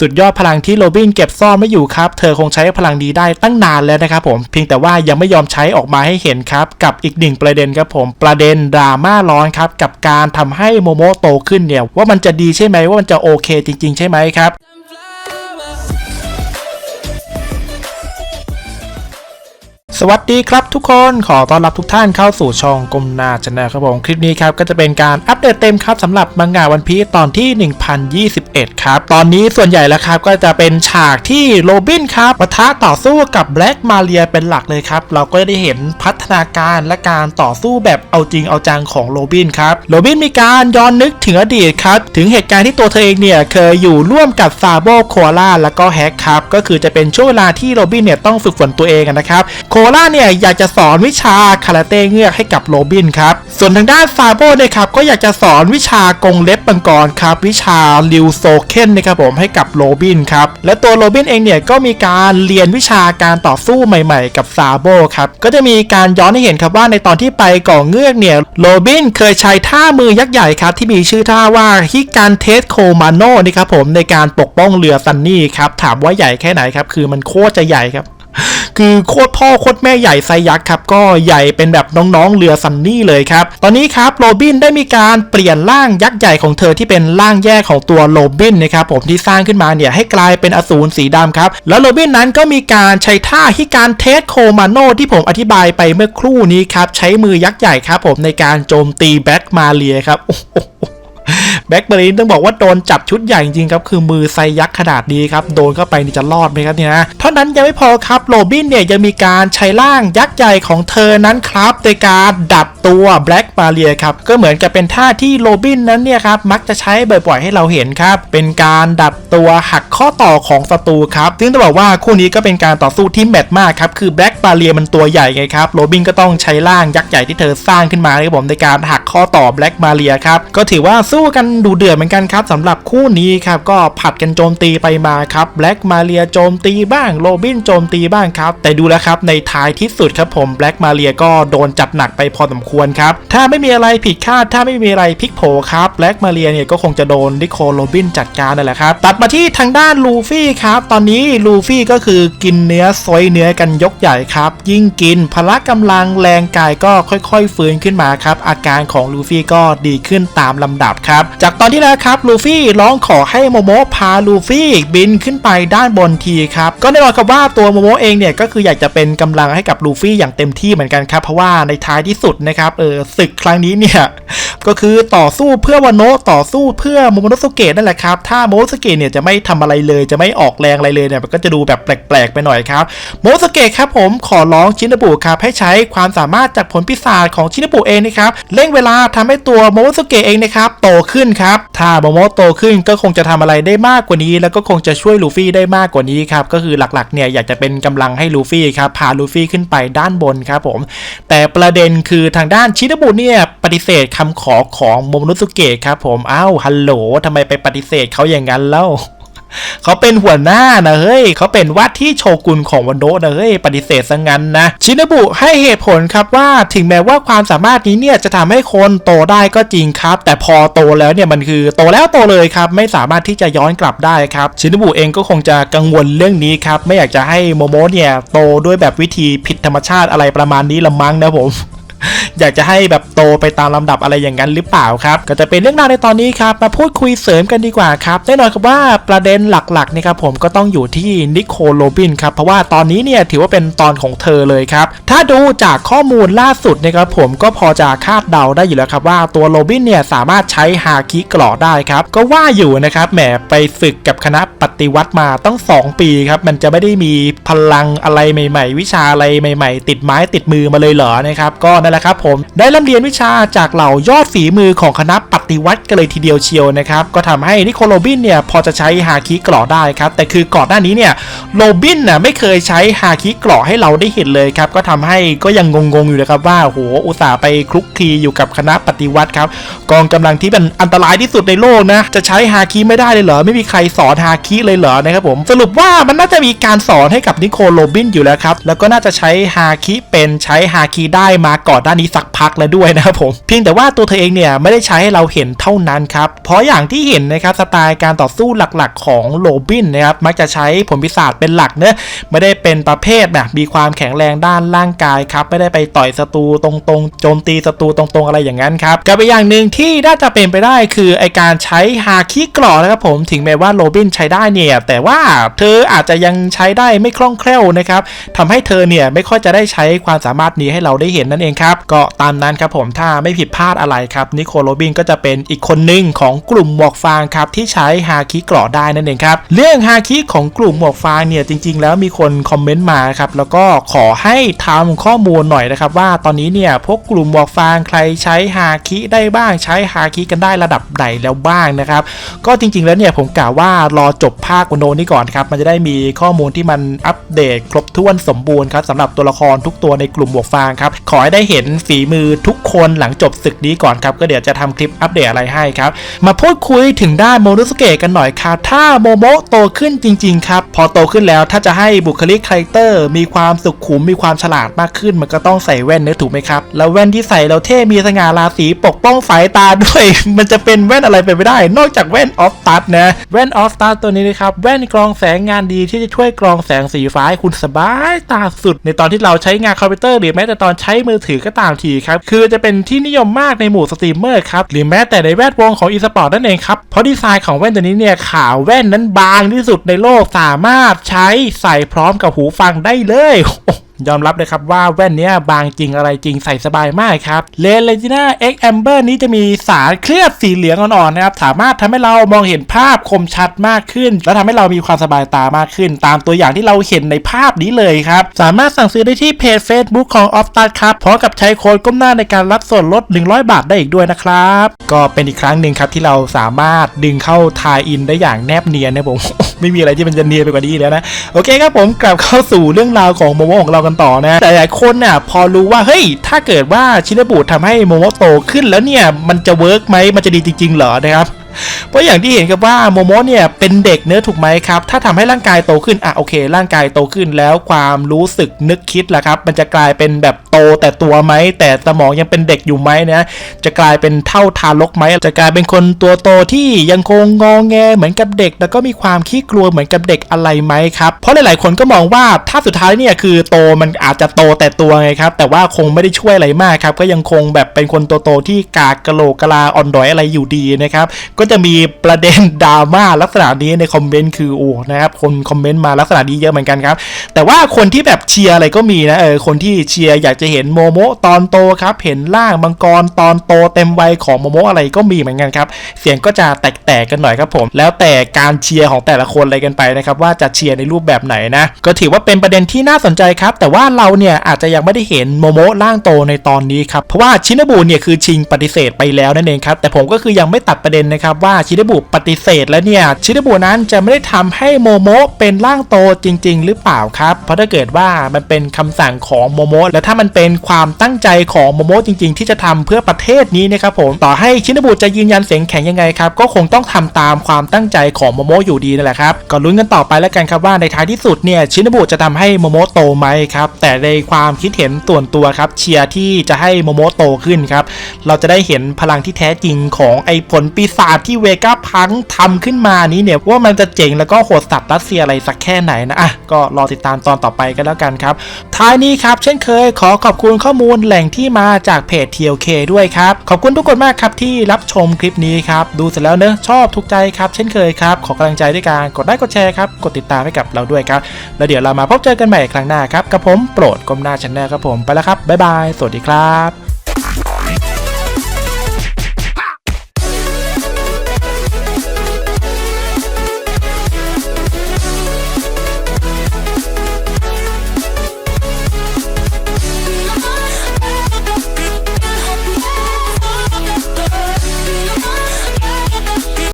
สุดยอดพลังที่โรบินเก็บซ่อนไม่อยู่ครับ เธอคงใช้พลังดีได้ตั้งนานแล้วนะครับผม เพียงแต่ว่ายังไม่ยอมใช้ออกมาให้เห็นครับ กับอีกหนึ่งประเด็นครับผม ประเด็นดราม่าร้อนครับ กับการทำให้โมโมโตขึ้นเนี่ย ว่ามันจะดีใช่ไหมว่ามันจะโอเคจริง ๆ ใช่ไหมครับ สวัสดีครับทุกคนขอต้อนรับทุกท่านเข้าสู่ช่องกลมนาชนะครับผมคลิปนี้ครับก็จะเป็นการอัปเดตเต็มครับสำหรับมังงะวันพีตอนที่ 1021 ครับ ตอนนี้ส่วนใหญ่แล้วครับก็จะเป็นฉากที่โรบินครับปะทะต่อสู้กับแบล็กมาเรียเป็นหลักเลยครับ เราก็ได้เห็นพัฒนาการและการต่อสู้แบบเอาจริงเอาจังของโรบินครับโรบินมีการย้อนนึกถึงอดีตครับถึงเหตุการณ์ที่ตัวเธอเองเนี่ยเคยอยู่ร่วมกับซาโบโคอาล่าแล้วก็แฮกครับก็คือจะเป็นช่วงเวลาที่โรบินเนี่ยต้องฝึกฝนตัวเองนะครับโคล่าเนี่ยอยากจะสอนวิชาคาราเต้เงือกให้กับโรบินครับ ส่วนทางด้านซาโบเนี่ยครับก็อยากจะสอนวิชากงเล็บมังกรครับ วิชาลิวโซเคนนะครับผมให้กับโรบินครับ และตัวโรบินเองเนี่ยก็มีการเรียนวิชาการต่อสู้ใหม่ ๆ กับซาโบครับ ก็จะมีการย้อนให้เห็นครับว่าในตอนที่ไปก่อเงือกเนี่ยโรบินเคยใช้ท่ามือยักษ์ใหญ่ครับที่มีชื่อท่าว่าฮิการเทสโคมาโนนี่ครับผมในการปกป้องเรือซันนี่ครับถามว่าใหญ่แค่ไหนครับคือมันโคตรจะใหญ่ครับ คือโคตรพ่อโคตรแม่ใหญ่ไซยักษ์ครับก็ใหญ่เป็นแบบน้องๆเรือซันนี่เลยครับตอนนี้ครับโรบินได้มีการเปลี่ยนร่างยักษ์ใหญ่ของเธอที่เป็นร่างแยกของตัวโรบินนะครับผมที่สร้างขึ้นมาเนี่ยให้กลายเป็นอสูรสีดำครับแล้วโรบินนั้นก็มีการใช้ท่าฮิการเทสโคมาโนที่ผมอธิบายไปเมื่อครู่นี้ครับใช้มือยักษ์ใหญ่ครับผมในการโจมตีแบ็กมาเลียครับโอ้โห แบ็กเบรนต้องบอกว่าโดนจับชุดใหญ่จริงครับ คือมือไซยักษ์ขนาดนี้ครับ โดนเข้าไปนี่จะรอดไหมครับเนี่ยนะเท่านั้นยังไม่พอครับโรบินเนี่ยยังมีการใช้ร่างยักษ์ใหญ่ของเธอนั้นครับในการดับตัวแบล็กมาเรียครับ ก็เหมือนกับเป็นท่าที่โรบินนั้นเนี่ยครับ มักจะใช้บ่อยๆให้เราเห็นครับ เป็นการดับตัวหักข้อต่อของศัตรูครับซึ่งต้องบอกว่าคู่นี้ก็เป็นการต่อสู้ที่แมตช์มากครับคือแบล็กมาเรียมันตัวใหญ่ไงครับโรบินก็ต้องใช้ร่างยักษ์ใหญ่ที่เธอสร้างขึ้นมาครับผมในการหักข้อต่อแบล็กมาเรียครับก็ถือว่าสู้กันดูเดือดเหมือนกันครับสำหรับคู่นี้ครับก็ผัดกันโจมตีไปมาครับแบล็กมาเรียโจมตีบ้างโรบินโจมตีบ้างครับแต่ดูแล้วครับในท้ายที่สุดครับผมแบล็กมาเรียก็โดนจัดหนักไปพอสมควรครับถ้าไม่มีอะไรผิดคาดถ้าไม่มีอะไรพลิกโผครับแบล็กมาเรียเนี่ยก็คงจะโดนนิโคลโรบินจัดการนั่นแหละครับตัดมาที่ทางด้านลูฟี่ครับตอนนี้ลูฟี่ก็คือกินเนื้อซอยเนื้อกันยกใหญ่ครับยิ่งกินพละกำลังแรงกายก็ค่อยๆ ฟื้นขึ้นมาครับอาการของลูฟี่ก็ดีขึ้นตามลำดับครับจากตอนที่แล้วครับลูฟี่ร้องขอให้โมโมพาลูฟี่บินขึ้นไปด้านบนทีครับก็แน่นอนครับว่าตัวโมโมเองเนี่ยก็คืออยากจะเป็นกำลังให้กับลูฟี่อย่างเต็มที่เหมือนกันครับเพราะว่าในท้ายที่สุดนะครับเออศึกครั้งนี้เนี่ย ก็คือต่อสู้เพื่อวานโนะต่อสู้เพื่อโมโมโนสุเกะนั่นแหละครับ ถ้าโมโนสุเกะเนี่ยจะไม่ทำอะไรเลยจะไม่ออกแรงอะไรเลยเนี่ยมันก็จะดูแบบแปลกๆไปหน่อยครับโมโนสุเกะครับผมขอร้องชินบุครับให้ใช้ความสามารถจากผลพิศาจของชินบุเองนะครับเร่งเวลาทำให้ตัวโมโนสุเกะเองนะครับโตขึ้นครับถ้าโมโมโตขึ้นก็คงจะทำอะไรได้มากกว่านี้ แล้วก็คงจะช่วยลูฟี่ได้มากกว่านี้ครับก็คือหลักๆเนี่ยอยากจะเป็นกำลังให้ลูฟี่ครับพาลูฟี่ขึ้นไปด้านบนครับผมแต่ประเด็นคือทางด้านชินบุเนี่ยปฏิเสธคำขอของโมโมโนสุเกะครับผมอ้าวฮัลโหลทำไมไปปฏิเสธเขาอย่างนั้นเล่าเขาเป็นหัวหน้านะเฮ้ยเขาเป็นว่าที่โชกุนของวันโดนะเฮ้ยปฏิเสธซะงั้นนะ ชินบุให้เหตุผลครับว่าถึงแม้ว่าความสามารถนี้เนี่ยจะทำให้คนโตได้ก็จริงครับ แต่พอโตแล้วเนี่ยมันคือโตแล้วโตเลยครับ ไม่สามารถที่จะย้อนกลับได้ครับ ชินบุเองก็คงจะกังวลเรื่องนี้ครับ ไม่อยากจะให้โมโมเนี่ยโตด้วยแบบวิธีผิดธรรมชาติอะไรประมาณนี้ละมั้งนะผม อยากจะให้แบบโตไปตามลำดับอะไรอย่างนั้นหรือเปล่าครับ ก็จะเป็นเรื่องราวในตอนนี้ครับ มาพูดคุยเสริมกันดีกว่าครับแน่นอนครับว่าประเด็นหลักๆนี่ครับผมก็ต้องอยู่ที่นิโคโรบินครับเพราะว่าตอนนี้เนี่ยถือว่าเป็นตอนของเธอเลยครับ ถ้าดูจากข้อมูลล่าสุดนะครับผมก็พอจะคาดเดาได้อยู่แล้วครับว่าตัวโรบินเนี่ยสามารถใช้ฮาคิกรอได้ครับ ก็ว่าอยู่นะครับแหมไปฝึกกับคณะปฏิวัติมาตั้ง 2 ปีครับ มันจะไม่ได้มีพลังอะไรใหม่ ๆ วิชาอะไรใหม่ ๆ ติดไม้ติดมือมาเลยเหรอนะครับ ก็นั่นแหละครับผมได้ร่ำเรียนวิชาจากเหล่ายอดฝีมือของคณะปั ฏิวัติกันเลยทีเดียวเชียวนะครับก็ทำให้นิโคลโรบินเนี่ยพอจะใช้ฮาคิกรอได้ครับแต่คือก่อนหน้านี้เนี่ยโรบินน่ะไม่เคยใช้ฮาคิกรอให้เราได้เห็นเลยครับก็ทำให้ก็ยังงงๆอยู่นะครับว่าโหอุตส่าห์ไปคลุกคลีอยู่กับคณะปฏิวัติครับกองกำลังที่เป็นอันตรายที่สุดในโลกนะจะใช้ฮาคิไม่ได้เลยเหรอไม่มีใครสอนฮาคิเลยเหรอนะครับผมสรุปว่ามันน่าจะมีการสอนให้กับนิโคลโรบินอยู่แล้วครับแล้วก็น่าจะใช้ฮาคิเป็นใช้ฮาคิได้มาก่อนหน้านี้สักพักแล้วด้วยนะครับผมเพียงแต่ว่าตัวเธอเองเนี่ยไม่ได้ใช้ให้เราเห็นห็นเท่านั้นครับ เพราะอย่างที่เห็นนะครับสไตล์การต่อสู้หลักๆ ของโรบินนะครับมักจะใช้ผลพิศาจเป็นหลักเนะไม่ได้เป็นประเภทแบบมีความแข็งแรงด้านร่างกายครับไม่ได้ไปต่อยศัตรูตรงๆโจมตีศัตรูตรงๆอะไรอย่างนั้นครับกับอีกอย่างหนึ่งที่น่าจะเป็นไปได้คือไอการใช้ฮาคิกรอนะครับผมถึงแม้ว่าโรบินใช้ได้เนี่ยแต่ว่าเธออาจจะยังใช้ได้ไม่คล่องแคล่วนะครับทำให้เธอเนี่ยไม่ค่อยจะได้ใช้ความสามารถนี้ให้เราได้เห็นนั่นเองครับก็ตามนั้นครับผมถ้าไม่ผิดพลาดอะไรครับนิโคลโรบินก็จะเป็นอีกคนหนึ่งของกลุ่มหมวกฟางครับที่ใช้ฮาคิกรอได้นั่นเองครับเรื่องฮาคิของกลุ่มหมวกฟางเนี่ยจริง ๆ แล้วมีคนคอมเมนต์มาครับแล้วก็ขอให้ทำข้อมูลหน่อยนะครับว่าตอนนี้เนี่ยพวกกลุ่มหมวกฟางใครใช้ฮาคิได้บ้างใช้ฮาคิกันได้ระดับไหนแล้วบ้างนะครับก็จริง ๆ แล้วเนี่ยผมกล่าวว่ารอจบภาคโนนี้ก่อนครับมันจะได้มีข้อมูลที่มันอัปเดตครบถ้วนสมบูรณ์ครับสำหรับตัวละครทุกตัวในกลุ่มหมวกฟางครับขอให้ได้เห็นฝีมือทุกคนหลังจบศึกนี้ก่อนครับก็เดี๋ยวจะทำคลิปอัปเดตอะไรให้ครับ มาพูดคุยถึงด้านโมโนสเกะกันหน่อยครับ ถ้าโมโมโตขึ้นจริง ๆ ครับ พอโตขึ้นแล้วถ้าจะให้บุคลิกคาแรคเตอร์มีความสุขุมมีความฉลาดมากขึ้น มันก็ต้องใส่แว่นเนื้อถูกไหมครับ แล้วแว่นที่ใส่แล้วเท่มีสง่าราศีปกป้องสายตาด้วย มันจะเป็นแว่นอะไรไปไม่ได้ นอกจากแว่นออฟตัดนะแว่นออฟตัดตัวนี้นะครับแว่นกรองแสงงานดีที่จะช่วยกรองแสงสีฟ้าให้คุณสบายตาสุด ในตอนที่เราใช้งานคอมพิวเตอร์หรือแม้แต่ตอนใช้มือถือก็ตามทีครับคือจะเป็นที่นิยมมากในหมู่สตรีมเมอร์ครับหรือแม้แต่ในแวดวงของอีสปอร์ตนั่นเองครับ เพราะดีไซน์ของแว่นตัวนี้เนี่ยขาวแว่นนั้นบางที่สุดในโลกสามารถใช้ใส่พร้อมกับหูฟังได้เลย ยอมรับเลยครับว่าแว่นนี้บางจริงอะไรจริงใส่สบายมากครับเลนเลจิน่า X Amber นี้จะมีสารเคลือบสีเหลืองอ่อนๆนะครับ สามารถทำให้เรามองเห็นภาพคมชัดมากขึ้น และทำให้เรามีความสบายตามากขึ้น ตามตัวอย่างที่เราเห็นในภาพนี้เลยครับ สามารถสั่งซื้อได้ที่เพจ Facebook ของ o f t a r ครับพร้อมกับใช้โค้ดก้มหน้าในการรับส่วนลด 100 บาทได้อีกด้วยนะครับ ก็เป็นอีกครั้งหนึ่งครับที่เราสามารถดึงเข้าทายอินได้อย่างแนบเนียนนะผมไม่มีอะไรที่มันจะเนียนไปกว่านี้แล้วนะโอเคครับผมกลับเข้าสู่เรื่องราวของโมโมของเรากันต่อนะแต่หลายคนน่ะพอรู้ว่าเฮ้ยถ้าเกิดว่าชินบุทำให้โมโมโตขึ้นแล้วเนี่ยมันจะเวิร์กไหมมันจะดีจริงๆเหรอนะครับ เพราะอย่างที่เห็นครับว่าโมโมเนี่ยเป็นเด็กเนื้อถูกไหมครับ ถ้าทำให้ร่างกายโตขึ้นอะโอเค ร่างกายโตขึ้นแล้วความรู้สึกนึกคิดล่ะครับ มันจะกลายเป็นแบบโตแต่ตัวไหม แต่สมองยังเป็นเด็กอยู่ไหมนะ จะกลายเป็นเท่าทารกไหม จะกลายเป็นคนตัวโตที่ยังคงงองแงเหมือนกับเด็ก แล้วก็มีความขี้กลัวเหมือนกับเด็กอะไรไหมครับ เพราะหลาย ๆ คนก็มองว่าถ้าสุดท้ายเนี่ยคือโตมันอาจจะโตแต่ตัวไงครับ แต่ว่าคงไม่ได้ช่วยอะไรมากครับ ก็ยังคงแบบเป็นคนโตที่กากกะโหลกกะลาอ่อนดอยอะไรอยู่ดีนะครับ ก็จะมีประเด็นดราม่าลักษณะนี้ในคอมเมนต์คือโอ้นะครับคนคอมเมนต์มาลักษณะนี้เยอะเหมือนกันครับ แต่ว่าคนที่แบบเชียร์อะไรก็มีนะเออคนที่เชียร์อยากจะเห็นโมโมตอนโตครับ เห็นร่างมังกรตอนโตเต็มวัยของโมโมอะไรก็มีเหมือนกันครับ เสียงก็จะแตกๆกันหน่อยครับผม แล้วแต่การเชียร์ของแต่ละคนอะไรกันไปนะครับว่าจะเชียร์ในรูปแบบไหนนะก็ถือว่าเป็นประเด็นที่น่าสนใจครับ แต่ว่าเราเนี่ยอาจจะยังไม่ได้เห็นโมโมร่างโตในตอนนี้ครับเพราะว่าชินบุเนี่ยคือชิงปฏิเสธไปแล้วนั่นเองครับแต่ผมก็คือยังไม่ตัดประเด็นนะครับว่าชินบุปฏิเสธแล้วเนี่ยชินบุนั้นจะไม่ได้ทำให้โมโมเป็นร่างโตจริง ๆ หรือเปล่าครับ เพราะถ้าเกิดว่ามันเป็นคำสั่งของโมโมและถ้ามันเป็นความตั้งใจของโมโมจริง ๆ ที่จะทำเพื่อประเทศนี้นะครับผมต่อให้ชินบุจะยืนยันเสียงแข็งยังไงครับก็คงต้องทำตามความตั้งใจของโมโมอยู่ดีนั่นแหละครับก็ลุ้นกันต่อไปแล้วกันครับว่าในท้ายที่สุดเนี่ยชินบุจะทำให้โมโมโตไหมครับแต่ในความคิดเห็นส่วนตัวครับเชียร์ที่จะให้โมโมโตขึ้นครับเราจะได้เห็นพลังที่แท้จริงของไอ้ผลปีศาจที่เวก้าพังทำขึ้นมานี้เนี่ยว่ามันจะเจ๋งแล้วก็โหดสัตว์รัสเซียอะไรสักแค่ไหนนะอะก็รอติดตามตอนต่อไปกันแล้วกันครับ ท้ายนี้ครับ เช่นเคยขอขอบคุณข้อมูลแหล่งที่มาจากเพจ TLK ด้วยครับ ขอบคุณทุกคนมากครับที่รับชมคลิปนี้ครับ ดูเสร็จแล้วเนอะชอบถูกใจครับ เช่นเคยครับ ขอกำลังใจด้วยการกดไลค์กดแชร์ครับกดติดตามให้กับเราด้วยครับ แล้วเดี๋ยวเรามาพบเจอกันใหม่ครั้งหน้าครับกับผมโปรดก้มหน้าชแนลครับผมไปแล้วครับบ๊ายบายสวัสดีครับ